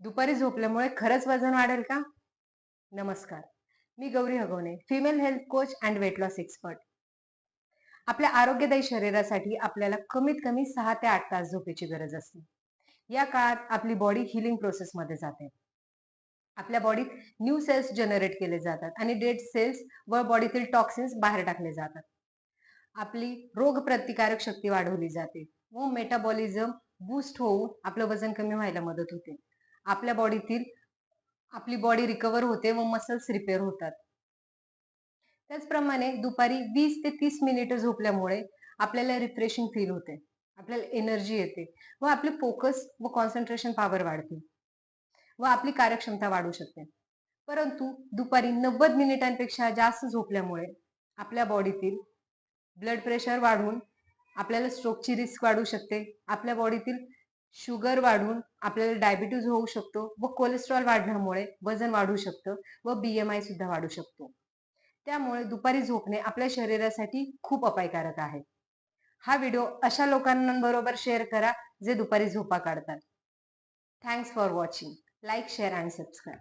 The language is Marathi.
दुपारी झोपल्यामुळे खरंच वजन वाढेल का? नमस्कार. मी Gauri Hagawane female health coach and weight loss expert आपल्या आरोग्यदायी शरीरासाठी आपल्याला कमीत कमी सहा ते आठ तास झोपेची गरज असते. या काळात आपली बॉडी हिलिंग प्रोसेसमध्ये जाते. आपल्या बॉडीत न्यू सेल्स जनरेट केले जातात आणि डेड सेल्स व बॉडीतील टॉक्सिन्स बाहेर टाकले जातात. आपली रोगप्रतिकारक शक्ती वाढवली जाते व मेटाबॉलिझम बूस्ट होऊन आपलं वजन कमी व्हायला मदत होते. आपल्या बॉडीतील आपली बॉडी रिकवर होते व मसल्स रिपेअर होतात. त्याचप्रमाणे दुपारी वीस ते तीस मिनिट झोपल्यामुळे आपल्याला रिफ्रेशिंग फील होते. आपल्याला एनर्जी येते व आपले फोकस व कॉन्सन्ट्रेशन पॉवर वाढते व आपली कार्यक्षमता वाढू शकते. परंतु दुपारी नव्वद मिनिटांपेक्षा जास्त झोपल्यामुळे आपल्या बॉडीतील ब्लड प्रेशर वाढून आपल्याला स्ट्रोकची रिस्क वाढू शकते. आपल्या बॉडीतील शुगर वाढून आपल्याला डायबिटीज होऊ शकतो व कोलेस्ट्रॉल वाढण्यामुळे वजन वाढू शकतं व बीएमआय सुद्धा वाढू शकतो. त्यामुळे दुपारी झोपणे आपल्या शरीरासाठी खूप अपायकारक आहे. हा व्हिडिओ अशा लोकांबरोबर शेअर करा जे दुपारी झोपा काढतात. Thanks for watching like share and subscribe